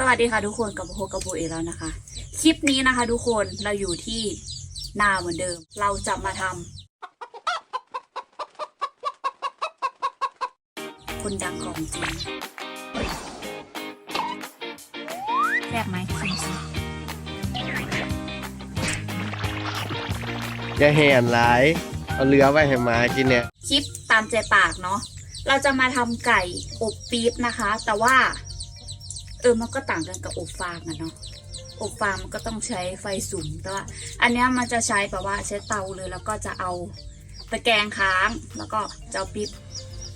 สวัสดีค่ะทุกคนกับโฮกับโบเอกแล้วนะคะ คลิปนี้นะคะ ทุกคนเราอยู่ที่นาเหมือนเดิม เราจะมาทำคนดังของจริงแซ่บไหมชิมสิอย่าแห่นหลายเอาเรือไว้ให้หมากินเนี่ย คลิปตามใจปากเนาะเราจะมาทำไก่อบปี๊บนะคะ แต่ว่าเออมันก็ต่างกันกับอบฟางอะเนาะอบฟางมันก็ต้องใช้ไฟสูงแต่ว่าอันนี้มันจะใช้แบบว่าใช้เตาเลยแล้วก็จะเอาตะแกรงค้างแล้วก็จะเอาปี๊บ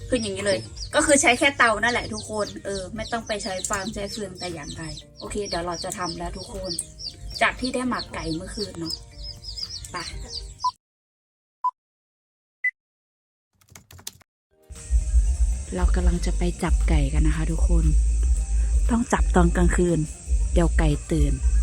ขึ้นอย่างนี้เลย ก็คือใช้แค่เตานั่นแหละทุกคนเออ ไม่ต้องไปใช้ฟางใช้เฟืองแต่อย่างใดโอเค เดี๋ยวเราจะทำแล้วทุกคน จากที่ได้หมักไก่เมื่อคืนเนาะไปเรากำลังจะไปจับไก่กันนะคะทุกคน ต้องจับตอนกลางคืน เดี๋ยวไก่ตื่นมัน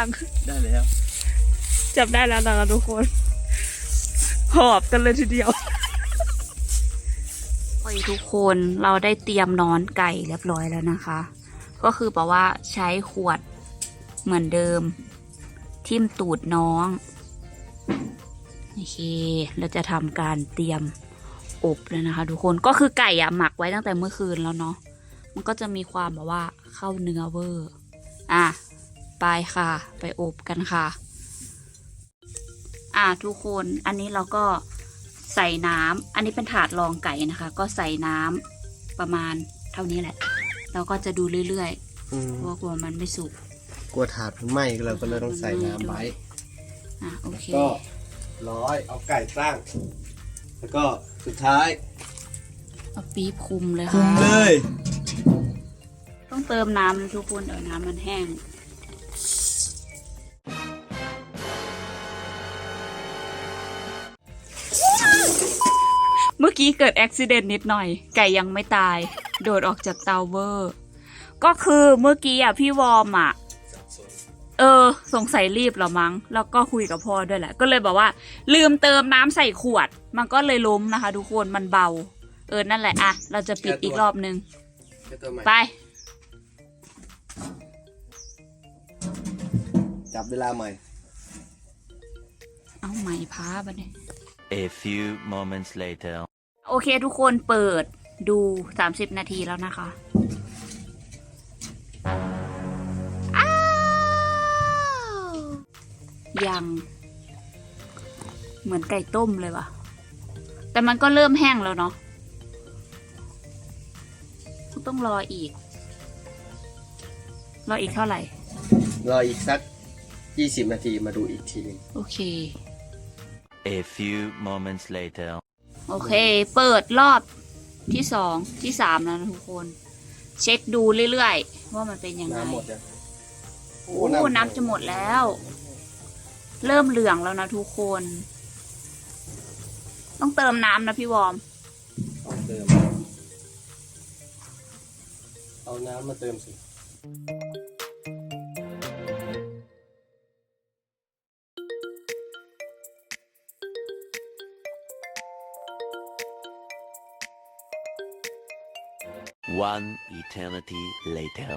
ยัง ได้แล้วจับได้แล้วนะคะทุกคน หอบกันเลยทีเดียวโอ้ยทุกคนเราได้เตรียมนอนไก่เรียบร้อยแล้วนะคะ ก็คือแปลว่าใช้ขวดเหมือนเดิม ทิ่มตูดน้องโอเคเราจะทำการเตรียมอบแล้วนะคะ ทุกคนก็คือไก่อะหมักไว้ตั้งแต่เมื่อคืนแล้วเนาะมันก็จะมีความแบบว่าเข้าเนื้อเวอร์อะ ไปค่ะ ไปอบกันค่ะ อะทุกคนอันนี้เราก็ใส่น้ำอันนี้เป็นถาดรองไก่นะคะ ก็ใส่น้ำประมาณเท่านี้แหละ เราก็จะดูเรื่อยอืมๆเพราะว่ากลัวมันไม่สุกกลัวถาดมันไหม้เราก็เลยต้องใส่น้ำไว้อะโอเค ก็ร้อยเอาไก่ตั้ง แล้วก็สุดท้ายเอาปี๊บคุมเลยคุค่ะมเลย ต้องเติมน้ำนะทุกคนเดี๋ยวน้ำมันแห้ง เมื่อกี้เกิดอุบิเหตุนิดหน่อย ไก่ยังไม่ตาย โดดออกจากเตาเวอร์ ก็คือเมื่อกี้อะพี่วอร์มอะ เออ สงสัยรีบเหรอมั้ง แล้วก็คุยกับพ่อด้วยแหละ ก็เลยบอกว่า ลืมเติมน้ำใส่ขวด มันก็เลยล้มนะคะ ทุกคน มันเบา เออ นั่นแหละอะ เราจะปิดอีกรอบนึงแค่ตัวใหม่ไป จับเวลาใหม่ เอาไหมพาบันเนี่ย A few moments later. โอเคทุกคนเปิดดู 30 นาทีแล้วนะคะอ้าวยังเหมือนไก่ต้มเลยว่ะ แต่มันก็เริ่มแห้งแล้วเนาะต้องรออีก รออีกเท่าไหร่ รออีกสัก 20 นาทีมาดูอีกทีหนึงโอเค A few moments later. โอเค เปิดรอบที่สองที่สามแล้วนะทุกคน เช็คดูเรื่อยๆ ว่ามันเป็นยังไง น้ำหมดยังโอ้น้ำจะหมดแล้ว เริ่มเหลืองแล้วนะทุกคน ต้องเติมน้ำนะพี่วอร์มเอาเติม เอาน้ำมาเติมสิ One eternity later.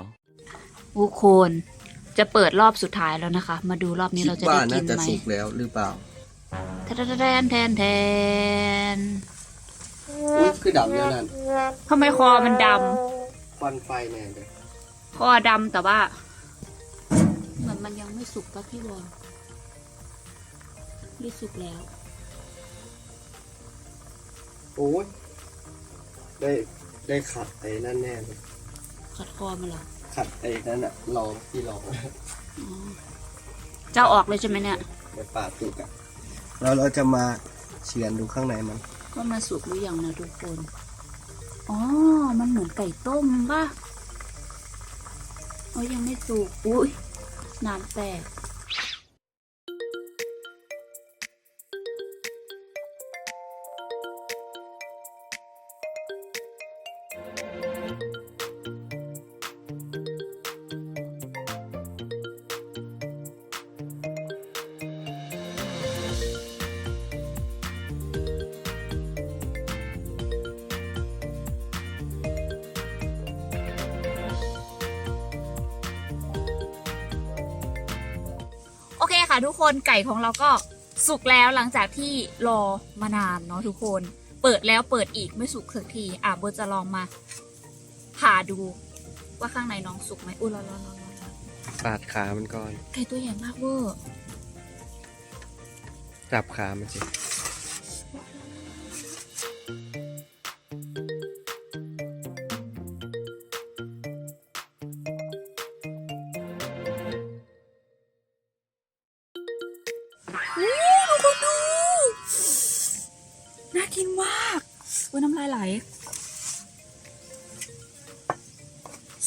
ทุกคนจะเปิดรอบสุดท้ายแล้วนะคะ มาดูรอบนี้เราจะได้คิกิน่านจะไหมสุกแล้วหรือเปล่าแทนแทนแทนแทนอุ้ยคือดำแล้วนั่นทำไมคอมันดควันไฟแน่เลยำคอดำแต่ว่า เหมือนมันยังไม่สุกปะพี่วอร์มนี่สุกแล้ว โอ้ยได้ ได้ขัดไอ้นั่นแน่เลยขัดคอมันเหรอขัดไอ้นั่นอะลองที่ลองอ๋อจะเอาออกเลยใช่ไหมเนี่ย ในป่าตุกอะแล้วเราจะมาเฉือนดูข้างในมัน ก็มาสุกหรือยังนะทุกคน อ๋อ มันเหมือนไก่ต้มป่ะอ๋อยังไม่สุก อุ้ยน้ำแตก คค่ะทุกคนไก่ของเราก็สุกแล้วหลังจากที่รอมานานเนาะทุกคน เปิดแล้วเปิดอีกไม่สุกสักที อะโบจะลองมาผ่าดูว่าข้างในน้องสุกไหมอุ้ยร้อนร้อนร้อนร้อนร้อนปาดขามันก่อนไก่ตัวใหญ่มากเวอร์จับขามันสิ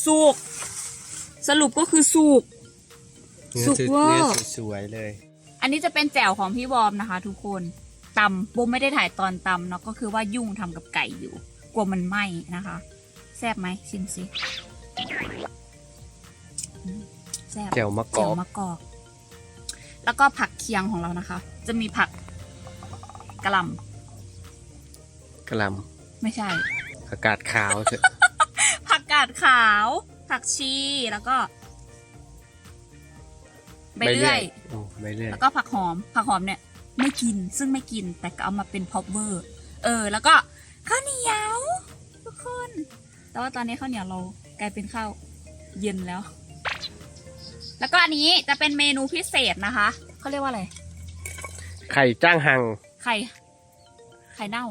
สุก สรุปก็คือสุก เนื้อสุกเวอร์เนื้อสวยๆเลย อันนี้จะเป็นแจ่วของพี่วอมนะคะ ทุกคนตำโบไม่ได้ถ่ายตอนตำเนาะก็คือว่ายุ่งทำกับไก่อยู่ กลัวมันไหม้นะคะ แซ่บไหมชิมสิอืมแซ่บ แจ่วมะกแจ่อวกมะกอก แล้วก็ผักเคียงของเรานะคะ จะมีผักกระหลกระหลำไม่ใช่ำอากาศขาวเถอะผั กกาดขาว ผักชีแล้วก็ใบเลื่อยโอ้ใบเลื่อย แล้วก็ผักหอม ผักหอมเนี่ย ไม่กินซึ่งไม่กินแต่ก็เอามาเป็นพอปเวอร์ เออ แล้วก็ข้าวเหนียวทุกคน แต่ว่าตอนนี้ข้าวเหนียวเรากลายเป็นข้าวเย็นแล้ว แล้วก็อันนี้จะเป็นเมนูพิเศษนะคะเขาเรียกว่าอะไร ไข่จ้างหัง ไข่ ไข่เน่า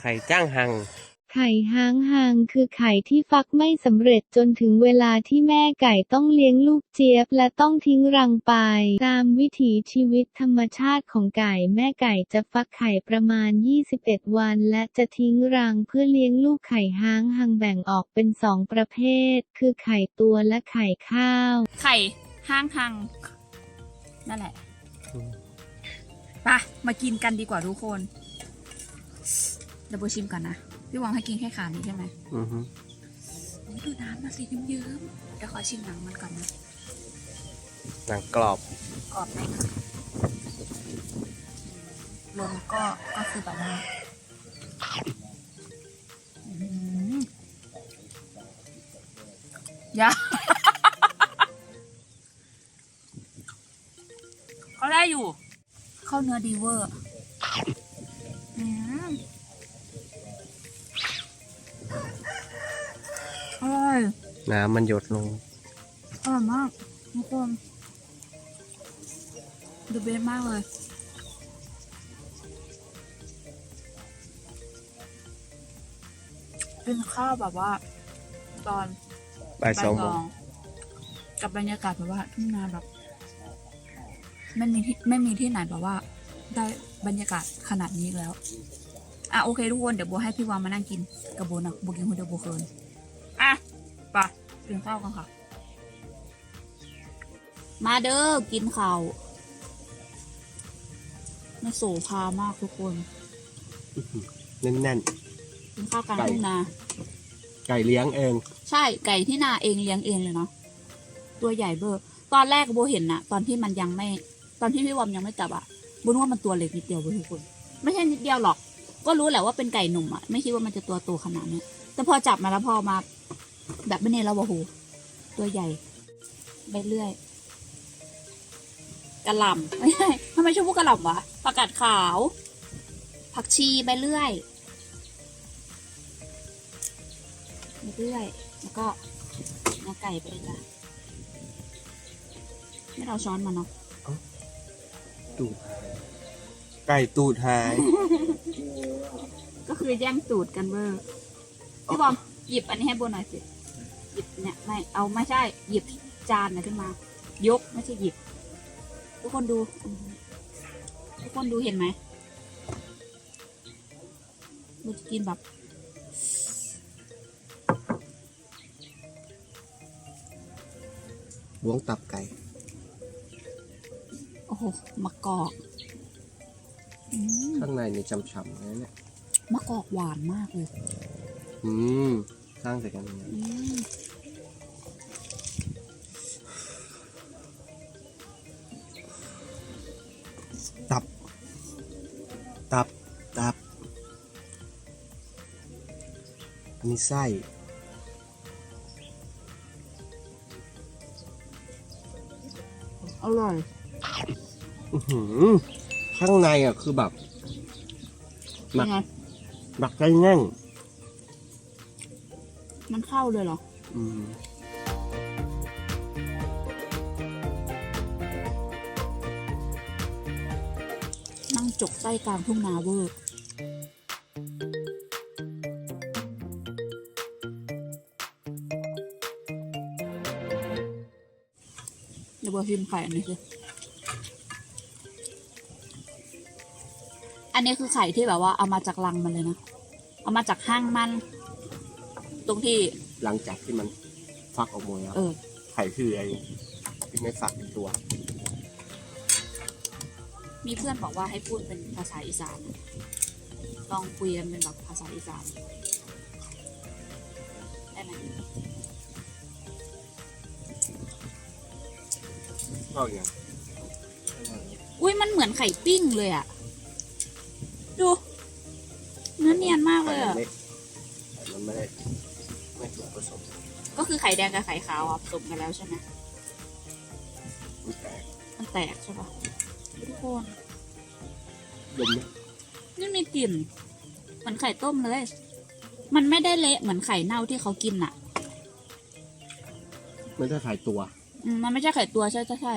ไข่จ้างหัง ไข่ห้างหางคือไข่ที่ฟักไม่สำเร็จจนถึงเวลาที่แม่ไก่ต้องเลี้ยงลูกเจี๊ยบและต้องทิ้งรังไป ตามวิถีชีวิตธรรมชาติของไก่แม่ไก่จะฟักไข่ประมาณ 21 วัน และจะทิ้งรังเพื่อเลี้ยงลูกไข่ห้างหางแบ่งออกเป็นสองประเภท คือไข่ตัวและไข่ข้าว ไข่ห้างหังนั่นแหละอืมไปมากินกันดีกว่าทุกคนเดี๋ยวโบชิมก่อนนะ พี่หวังให้กินแค่ขานี้ใช่ไหมอือฮึโอ้ยดูน้ำมาสิเยิ้มๆเดี๋ยวขอชิมหนังมันก่อนนะหนังกรอบกรอบไหมคะลมก็ก็คือแบบว่าอื้อหือยา เขาได้อยู่ เข้าเนื้อดีเวอร์อืม น้ำมันหยดลงอร่อยมากทุกคนดูเบสมากเลยเป็นข้าวแบบว่า ตอนบ่ายสองโมงกับบรรยากาศแบบว่าทุ่งนาแบบไม่มีที่ไม่มีที่ไหนแบบว่า ได้บรรยากาศขนาดนี้อีกแล้ว อะโอเคทุกคนเดี๋ยวโบให้พี่วางมานั่งกินกับโบนะโบกินคนเดียวโบเคินอะไป กินข้าวกันค่ะ มาเด้อกินข้าวมาโสภามากทุกคน แน่นกินข้าวกลางไก่ทุ่งนา ๆ ไก่เลี้ยงเอง ใช่ไก่ที่นาเองเลี้ยงเองเลยเนาะตัวใหญ่เบอร์ตอนแรกโบเห็นนะตอนที่มันยังไม่ ตอนที่พี่วอมยังไม่จับอะโบนึกว่ามันตัวเล็กนิดเดียวเว้ยทุกคน ไม่ใช่นิดเดียวหรอก ก็รู้แหละว่าเป็นไก่หนุ่มอะไม่คิดว่ามันจะตัวโตขนาดเนี้ยแต่พอจับมาแล้วพอมา แบบไม่เนยแล้วโอ้โหตัวใหญ่ ไปเรื่อยกระหล่ำไม่ใช่ทำไมชอบพูดกระหล่ำวะผักกาดขาว ผักชีไปเรื่อยไปเรื่อย แล้วก็เนื้อไก่ไปเลยจ้ะไม่เราช้อนมาเนาะตูดไก่ตูดหาย ก็คือแย่งตูดกันเวอร์พี่บอมหยิบอันนี้ให้โบหน่อยสิ หยิบเนี่ยไม่เอาไม่ใช่ หยิบจานนะขึ้นมา ยกไม่ใช่หยิบ ทุกคนดู ทุกคนดูเห็นไหมโบจะกินแบบล้วงตับไก่ โอ้โหมะกอกอืมข้างในนี่ฉ่ำๆเลยเนี่ยมะกอกหวานมากเลย อืม สร้างแต่กันเนี่ยอืมตับ ตับ ตับ อันนี้ไส้ อร่อย อื้อหือข้างในอะคือแบบ หมัยักงไง หมักได้แน่นมัน เข้าเลยเหรอ อืมนั่งจกไส้กลางทุ่งนาเวอร์เดี๋ยวบอพิมพ์ไข่อันนี้สิอันนี้คือไข่ที่แบบว่าเอามาจากรังมันเลยนะ เอามาจากห้างมัน ตรงที่ หลังจากที่มันฟักออกมาแล้วเออ ไข่คือไอ้ที่ไม่ฟักเป็นตัว มีเพื่อนบอกว่าให้พูดเป็นภาษาอีสานนะลองคุยกันเป็นแบบภาษาอีสานได้ไหมก็อย่างอุ้ยมันเหมือนไข่ปิ้งเลยอะดู เนื้อเนียนมากเลยอะไข่มัน ข่แดงกับไข่ขาวอะผสมกันแล้วใช่ไหมมันแตกมันแตกใช่ปะทุกคนดมไหมนี่มีกลิ่นเหมือนไข่ต้มเลย มันไม่ได้เละเหมือนไข่เน่าที่เขากินอะไม่ได้ไข่ตัว อืมมันไม่ใช่ไข่ตัวใช่ใช่ใช่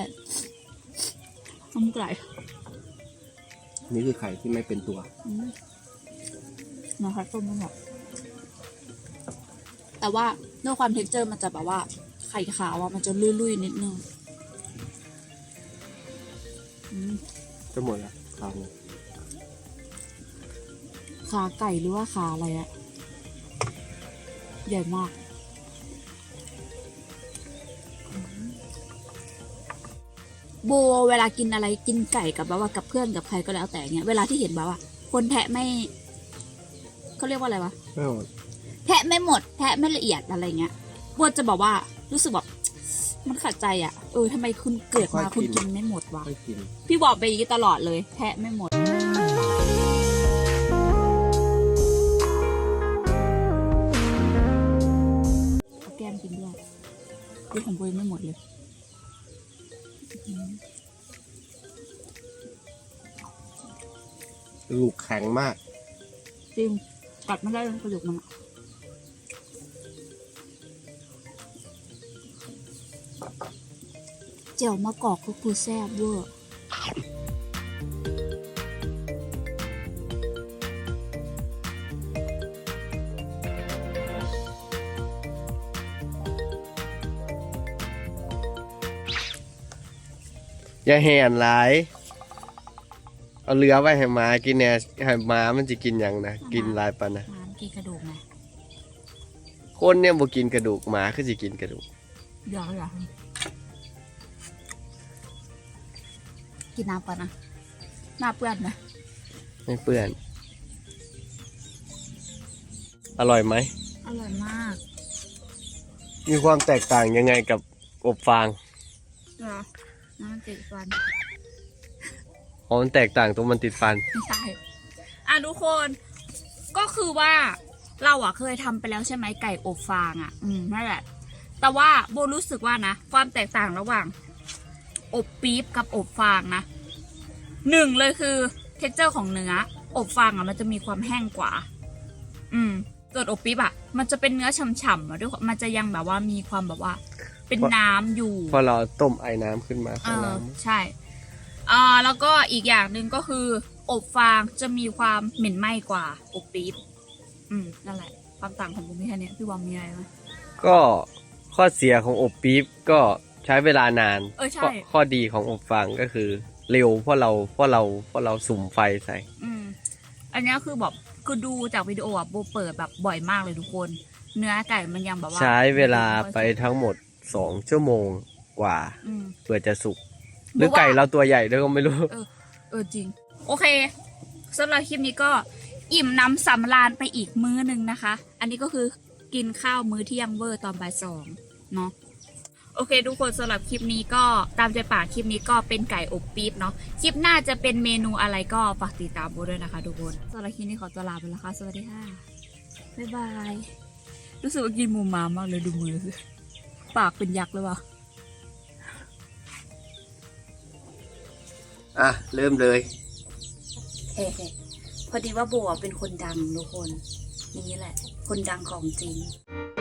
น้ำไก่นี่คือไข่ที่ไม่เป็นตัวอืมเหมือนไข่ต้มนั่นแหละ แต่ว่าด้วยความเท็กเจอร์มันจะแบบว่าไข่ขาวอะมันจะลุยๆนิดนึงอืมจะหมดแล้วคราวนี้ขาไก่หรือว่าขาอะไรอะใหญ่มากอืมโบเวลากินอะไรกินไก่กับแบบว่ากับเพื่อนกับใครก็แล้วแต่เงี้ยเวลาที่เห็นแบบว่า คนแทะไม่เขาเรียกว่าอะไรวะ ไม่หมด แทะไม่หมด แทะไม่ละเอียดอะไรเงี้ยโบจะบอกว่ารู้สึกแบบมันขัดใจอะ่ะ เออทำไมคุณเกิดมาคุณกินไม่หมดวะ ไม่กิน พี่บอกไปอย่างนี้ตลอดเลย แทะไม่หมดเอาแก้มกินด้วยพี่ของโบยังไม่หมดเลยอืมกระดูกแข็งมาก จริง กัดไม่ได้เลยกระดูกมันอะ จียวมะกอกก็คือแซ่บเวอร์อย่าแห่นหลาย เอาเรือไว้ให้หมากินเนี่ยให้หมามันจะกินอย่างนะกินหลายปันนะน้ำกินกระดูกไงคนเนี่ยบ่กินกระดูกหมาคือสิกินกระดูกอยากอยาก กินน้ำก่อนนะหน้าเปื้อนนะไม่เปื้อน อร่อยไหม อร่อยมาก มีความแตกต่างยังไงกับอบฟางเหรอน้ำติดฟันอ๋อมันแตกต่างตรงมันติดฟัน ไม่ใช่อะทุกคนก็คือว่าเราอะเคยทำไปแล้วใช่ไหมไก่อบฟางอะอืมนั่นแหละ แต่ว่าโบรู้สึกว่านะ ความแตกต่างระหว่าง อบปี๊บกับอบฟางนะหนึ่งเลยคือเท็กเจอร์ของเนื้อ อบฟางอะมันจะมีความแห้งกว่า อืมส่วนอบปี๊บอะมันจะเป็นเนื้อฉ่ำๆอะด้วยความมันจะยังแบบว่ามีความแบบว่า เป็นน้ำอยู่พอเราต้มไอ้น้ำขึ้นมาเอข้างอล่างใช่อ่าแล้วก็อีกอย่างหนึ่งก็คือ อบฟางจะมีความเหม็นไหม้กว่า อบปี๊บอืมนั่นแหละคความต่างของผมมีแค่เนี้ยพี่บอมมีอะไรไหมก็ข้อเสียของอบปี๊บก็ ใช้เวลานานเออใช่ ข้ข้อดีของอบฟางก็คือ เร็วเพราะเราเพราะเราเพราะเราสุ่มไฟใส่ อืม อันเนี้ยคือแบบคือดูจากวิดีโออะโบเปิดแบบบ่อยมากเลยทุกคน เนื้อไก่มันยังแบบว่าใช้เวลาไปทั้งหมดสองชั่วโมงกว่าอืม เพื่อจะสุก หรือไก่เราตัวใหญ่ด้วยก็ไม่รู้ เออเออจริง โอเคสำหรับคลิปนี้ก็อิ่มน้ำสำราญไปอีกมื้อหนึ่งนะคะ อันนี้ก็คือกินข้าวมื้อเที่ยงเวอร์ตอนบ่ายสองเนาะ โอเคทุกคนสำหรับคลิปนี้ก็ตามใจปากคลิปนี้ก็เป็นไก่อบปี๊บเนาะคลิปหน้าจะเป็นเมนูอะไรก็ฝากติดตามโบด้วยนะคะทุกคนสำหรับคลิปนี้ขอตัวลาไปแล้วค่ะสวัสดีค่ะบ๊ายบายรู้สึกว่ากินหมูหมามากเลยดูมือสิปากเป็นยักษ์เลยว่ะอะ เริ่มเลย เฮ้พอดีว่าโบอะเป็นคนดังทุกคน นี่แหละ คนดังของจริง「